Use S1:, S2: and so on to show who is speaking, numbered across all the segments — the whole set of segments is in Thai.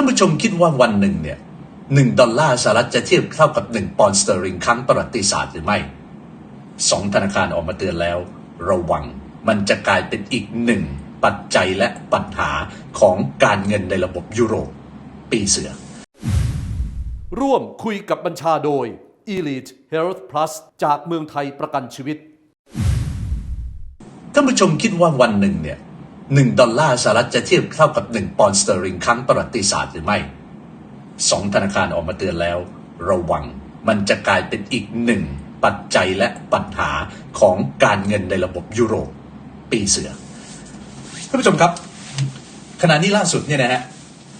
S1: ท่านผู้ชมคิดว่าวันหนึ่งเนี่ยหนึ่งดอลลาร์สหรัฐจะเทียบเท่ากับหนึ่งปอนด์สเตอริงครั้งประวัติศาสตร์หรือไม่สองธนาคารออกมาเตือนแล้ว ระวังมันจะกลายเป็นอีกหนึ่งปัจจัยและปัญหาของการเงินในระบบยุโรปปีเสือ
S2: ร่วมคุยกับบัญชาโดย Elite Health Plus จากเมืองไทยประกันชีวิต
S1: ท่านผู้ชมคิดว่าวันหนึ่งเนี่ย หนึ่งดอลลาร์สหรัฐจะเทียบเท่ากับหนึ่งปอนด์สเตอริงครั้งประวัติศาสตร์หรือไม่สองธนาคารออกมาเตือนแล้ว ระวังมันจะกลายเป็นอีกหนึ่งปัจจัยและปัญหาของการเงินในระบบยุโรปปีเสือท่านผู้ชมครับ ขณะนี้ล่าสุดเนี่ยนะฮะ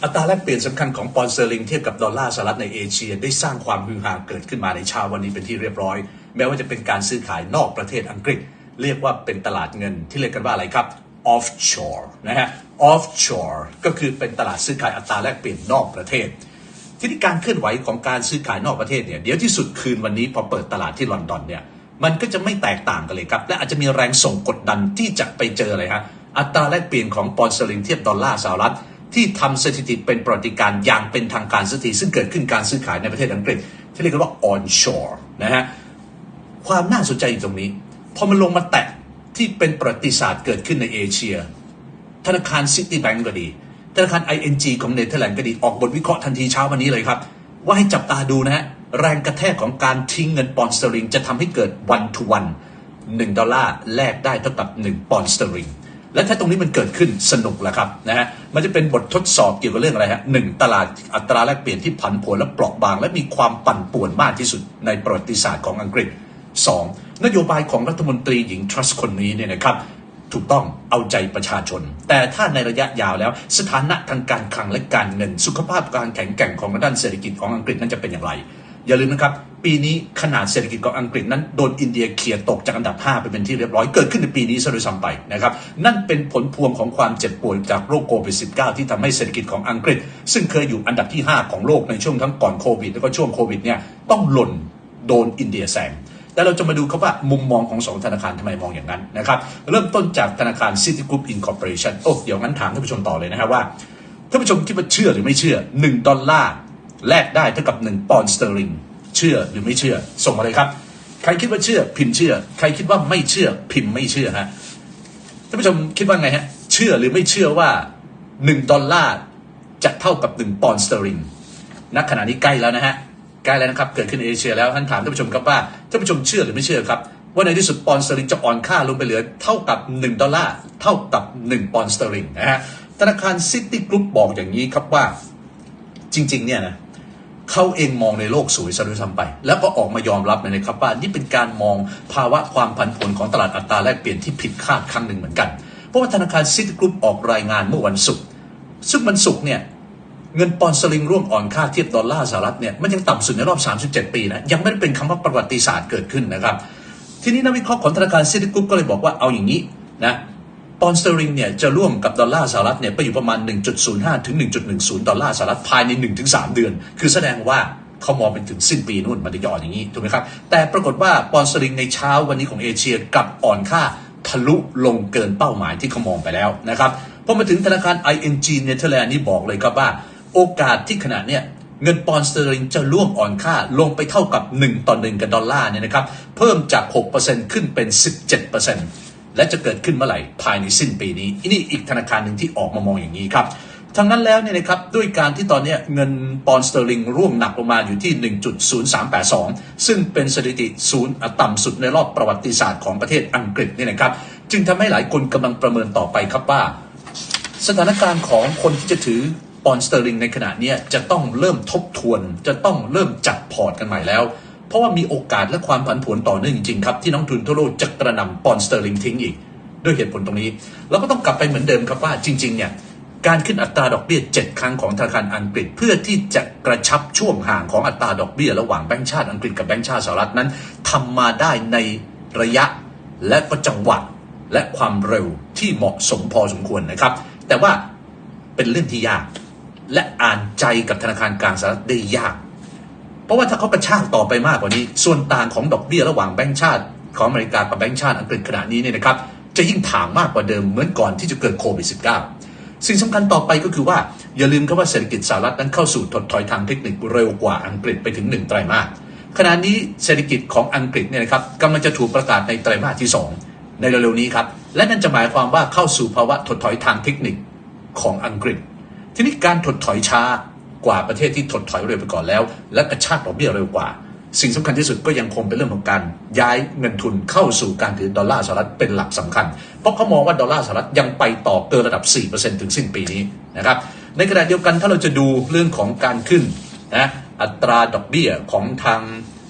S1: อัตราแลกเปลี่ยนสำคัญของปอนด์สเตอริงเทียบกับดอลลาร์สหรัฐในเอเชีย ได้สร้างความฮือฮาเกิดขึ้นมาในเช้าวันนี้เป็นที่เรียบร้อย แม้ว่าจะเป็นการซื้อขายนอกประเทศอังกฤษ เรียกว่าเป็นตลาดเงินที่เรียกกันว่าอะไรครับ offshore นะฮะ offshore ก็คือเป็นตลาดซื้อขายอัตราแลกเปลี่ยนนอกประเทศ ทีนี้การเคลื่อนไหวของการซื้อขายนอกประเทศเนี่ยเดี๋ยวที่สุดคืนวันนี้พอเปิดตลาดที่ลอนดอนเนี่ยมันก็จะไม่แตกต่างกันเลยครับ และอาจจะมีแรงส่งกดดันที่จะไปเจออะไรฮะอัตราแลกเปลี่ยนของปอนด์สเตอริงเทียบดอลลาร์สหรัฐที่ทำสถิติเป็นประวัติการอย่างเป็นทางการสักทีซึ่งเกิดขึ้นการซื้อขายในประเทศอังกฤษที่เรียกว่า onshore นะฮะความน่าสนใจอยู่ตรงนี้ พอมันลงมาแตะ ที่เป็นประวัติศาสตร์เกิดขึ้นในเอเชีย ธนาคารซิตี้แบงก์ก็ดี ธนาคาร ING ของเนเธอร์แลนด์ก็ดี ออกบทวิเคราะห์ทันทีเช้าวันนี้เลยครับ ว่าให้จับตาดูนะฮะ แรงกระแทกของการทิ้งเงินปอนด์สเตอริงจะทำให้เกิดวันทุวัน1ดอลลาร์แลกได้เท่ากับ1ปอนด์สเตอริงและถ้าตรงนี้มันเกิดขึ้นสนุกแล้วครับนะฮะ มันจะเป็นบททดสอบเกี่ยวกับเรื่องอะไรฮะหนึ่งตลาดอัตราแลกเปลี่ยนที่ผันผวนและเปราะบาง และมีความปั่นป่วนมากที่สุดในประวัติศาสตร์ของอังกฤษ 2. นโยบายของรัฐมนตรีหญิงทรัสคนนี้เนี่ยนะครับถูกต้องเอาใจประชาชน แต่ถ้าในระยะยาวแล้ว สถานะทางการคลังและการเงิน สุขภาพการแข็งแกร่งของด้านเศรษฐกิจของอังกฤษนั้นจะเป็นอย่างไร อย่าลืมนะครับ ปีนี้ขนาดเศรษฐกิจของอังกฤษนั้นโดนอินเดียเขี่ยตกจากอันดับ 5 ไปเป็นที่เรียบร้อยเกิดขึ้นในปีนี้ซะโดยซ้ำไปนะครับนั่นเป็นผลพวงของความเจ็บป่วยจากโรคโควิด -19 ที่ทำให้เศรษฐกิจของอังกฤษ ซึ่งเคยอยู่อันดับที่ 5 ของโลกในช่วงทั้งก่อนโควิดแล้วก็ช่วงโควิดเนี่ยต้องหล่นโดนอินเดียแซง แต่เราจะมาดูครับว่ามุมมองของสองธนาคารทำไมมองอย่างนั้นนะครับเริ่มต้นจากธนาคาร Citigroup Incorporation โอ้เดี๋ยวงั้นถามท่านผู้ชมต่อเลยนะครับว่าท่านผู้ชมคิดว่าเชื่อหรือไม่เชื่อ 1 ดอลลาร์แลกได้เท่ากับ 1 ปอนด์สเตอร์ลิงเชื่อหรือไม่เชื่อ ส่งมาเลยครับ ใครคิดว่าเชื่อพิมพ์เชื่อ ใครคิดว่าไม่เชื่อพิมพ์ไม่เชื่อฮะท่านผู้ชมคิดว่าไงฮะเชื่อหรือไม่เชื่อว่า 1 ดอลลาร์จะเท่ากับ 1 ปอนด์สเตอร์ลิงณขณะนี้ใกล้แล้วนะฮะใกล้แล้วนะครับเกิดขึ้นในเอเชียแล้วท่านถามท่านผู้ชมครับว่า ท่านผู้ชมเชื่อหรือไม่เชื่อครับว่าในที่สุดปอนด์สเตอริงจะอ่อนค่าลงไปเหลือเท่ากับ 1 ดอลลาร์เท่ากับ 1 ปอนด์สเตอริงนะฮะธนาคารซิตี้กรุ๊ปบอกอย่างนี้ครับว่าจริง ๆ เนี่ยนะเขาเองมองในโลกสวยซะด้วยซ้ำไป แล้วก็ออกมายอมรับเลยนะครับว่านี่เป็นการมองภาวะความผันผวนของตลาดอัตราแลกเปลี่ยนที่ผิดคาดครั้งหนึ่งเหมือนกัน เพราะว่าธนาคารซิตี้กรุ๊ปออกรายงานเมื่อวันศุกร์ซึ่งวันศุกร์เนี่ย เงินปอนด์สลิงร่วงอ่อนค่าเทียบดอลลาร์สหรัฐเนี่ยมันยังต่ำสุดในรอบ 37 ปีนะยังไม่ได้เป็นคำว่าประวัติศาสตร์เกิดขึ้นนะครับ ทีนี้นักวิเคราะห์ของธนาคารซิตี้กรุ๊ปก็เลยบอกว่าเอาอย่างนี้นะปอนด์สเตอริงเนี่ยจะร่วมกับดอลลาร์สหรัฐเนี่ยไปอยู่ประมาณ 1.05 ถึง 1.10 ดอลลาร์สหรัฐภายใน 1-3 เดือน คือแสดงว่าเขามองเป็นถึงสิ้นปีนู่นมันจะอ่อนอย่างนี้ถูกไหมครับ แต่ปรากฏว่าปอนด์สเตอริงในเช้าวันนี้ของเอเชียกลับอ่อนค่าทะลุลงเกินเป้าหมายที่เขามองไปแล้วนะครับพอมาถึงธนาคาร ING เนเธอร์แลนด์นี่บอกเลยครับว่า โอกาสที่ขณะเนี้ยเงินปอนด์สเตอร์ลิงจะร่วงอ่อนค่าลงไปเท่ากับ 1 ต่อ 1 กับดอลลาร์เนี่ยนะครับ เพิ่มจาก 6%ขึ้นเป็น 17%และจะเกิดขึ้นเมื่อไหร่ภายในสิ้นปีนี้นี่อีกธนาคารหนึ่งที่ออกมามองอย่างนี้ครับทั้งนั้นแล้วเนี่ยนะครับด้วยการที่ตอนนี้เงินปอนด์สเตอร์ลิงร่วงหนักลงมาอยู่ที่ 1.0382 ซึ่งเป็นสถิติศูนย์ต่ำสุดในรอบประวัติศาสตร์ของประเทศอังกฤษเนี่ยนะครับ จึงทำให้หลายคนกำลังประเมินต่อไปครับว่า สถานการณ์ของคนที่จะถือ อนด์สเตอร์ลิงในขณะนี้จะต้องเริ่มทบทวน จะต้องเริ่มจัดพอร์ตกันใหม่แล้ว เพราะว่ามีโอกาสและความผันผวนต่อเนื่องจริงๆครับ ที่นักทุนทั่วโลกจะกระนำปอนด์สเตอร์ลิงทิ้งอีก ด้วยเหตุผลตรงนี้เราก็ต้องกลับไปเหมือนเดิมครับว่าจริงๆเนี่ยการขึ้นอัตราดอกเบี้ย 7 ครั้งของธนาคารอังกฤษ เพื่อที่จะกระชับช่วงห่างของอัตราดอกเบี้ยระหว่างแบงก์ชาติอังกฤษกับแบงก์ชาติสหรัฐนั้นทำมาได้ในระยะและก็จังหวะและความเร็วที่เหมาะสมพอสมควรนะครับ แต่ว่าเป็นเรื่องที่ยาก และอ่านใจกับธนาคารกลางสหรัฐได้ยาก เพราะว่าถ้าเขากระชากต่อไปมากกว่านี้ ส่วนต่างของดอกเบี้ยระหว่างแบงก์ชาติ ของอเมริกากับแบงก์ชาติอังกฤษขณะนี้เนี่ยนะครับ จะยิ่งถ่างมากกว่าเดิมเหมือนก่อนที่จะเกิดโควิด -19 สิ่งสำคัญต่อไปก็คือว่าอย่าลืมครับว่าเศรษฐกิจสหรัฐนั้นเข้าสู่ถดถอยทางเทคนิคเร็วกว่าอังกฤษไปถึงหนึ่งไตรมาสขณะนี้เศรษฐกิจของอังกฤษเนี่ยนะครับกำลังจะถูกประกาศในไตรมาสที่สองในเร็วๆนี้ครับและนั่นจะหมายความว่าเข้าสู่ภาวะถดถอยทางเทคนิคของอังกฤษ ทีนี้การถดถอยช้ากว่าประเทศที่ถดถอยเร็วไปก่อนแล้ว และกระชากดอกเบี้ยเร็วกว่า สิ่งสำคัญที่สุดก็ยังคงเป็นเรื่องของการย้ายเงินทุนเข้าสู่การถือดอลลาร์สหรัฐเป็นหลักสำคัญ เพราะเขามองว่าดอลลาร์สหรัฐยังไปต่อเกินระดับ 4%ถึงสิ้นปีนี้นะครับในขณะเดียวกันถ้าเราจะดูเรื่องของการขึ้นนะอัตราดอกเบี้ยของทาง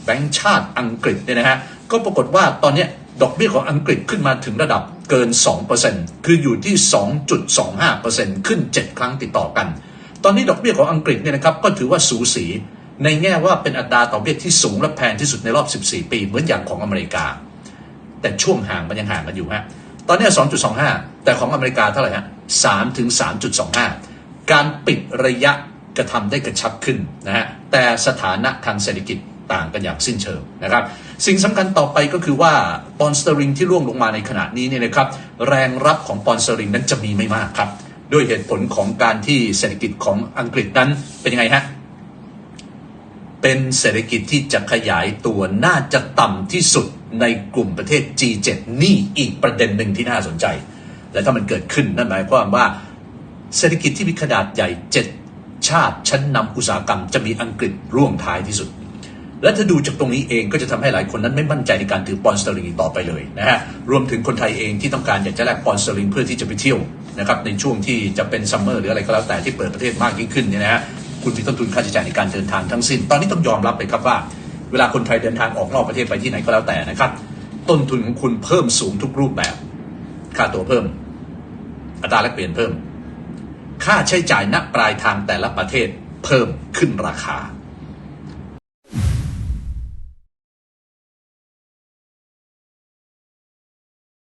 S1: แบงก์ชาติอังกฤษเนี่ยนะฮะก็ปรากฏว่าตอนนี้ดอกเบี้ยของอังกฤษขึ้นมาถึงระดับ เกิน 2%คืออยู่ที่ 2.25%ขึ้น 7 ครั้งติดต่อกัน ตอนนี้ดอกเบี้ยของอังกฤษเนี่ยนะครับก็ถือว่าสูสี ในแง่ว่าเป็นอัตราดอกเบี้ยที่สูงและแพงที่สุดในรอบ 14 ปี เหมือนอย่างของอเมริกา แต่ช่วงห่างมันยังห่างกันอยู่ฮะ ตอนนี้ 2.25 แต่ของอเมริกาเท่าไหร่ฮะ 3 ถึง 3.25 การปิดระยะกระทำได้กระชับขึ้นนะฮะ แต่สถานะทางเศรษฐกิจ ต่างกันอย่างสิ้นเชิงนะครับ สิ่งสำคัญต่อไปก็คือว่าปอนสเตอริงที่ร่วงลงมาในขณะนี้เนี่ยนะครับ แรงรับของปอนสเตอริงนั้นจะมีไม่มากครับด้วยเหตุผลของการที่เศรษฐกิจของอังกฤษนั้นเป็นยังไงฮะเป็นเศรษฐกิจที่จะขยายตัวน่าจะต่ำที่สุดในกลุ่มประเทศ G7 นี่อีกประเด็นหนึ่งที่น่าสนใจ และถ้ามันเกิดขึ้นนั่นหมายความว่า เศรษฐกิจที่มีขนาดใหญ่ 7 ชาติชั้นนำอุตสาหกรรมจะมีอังกฤษร่วงท้ายที่สุด และถ้าดูจากตรงนี้เองก็จะทำให้หลายคนนั้นไม่มั่นใจในการถือปอนด์สเตอริงต่อไปเลยนะฮะรวมถึงคนไทยเองที่ต้องการอยากจะแลกปอนด์สเตอริงเพื่อที่จะไปเที่ยวนะครับในช่วงที่จะเป็นซัมเมอร์หรืออะไรก็แล้วแต่ที่เปิดประเทศมากยิ่งขึ้นเนี่ยนะฮะคุณมีต้นทุนค่าใช้จ่ายในการเดินทางทั้งสิ้น ตอนนี้ต้องยอมรับเลยครับว่า เวลาคนไทยเดินทางออกนอกประเทศไปที่ไหนก็แล้วแต่นะครับ ต้นทุนของคุณเพิ่มสูงทุกรูปแบบ ค่าตั๋วเพิ่ม อัตราแลกเปลี่ยนเพิ่ม ค่าใช้จ่ายณปลายทางแต่ละประเทศเพิ่มขึ้นราคา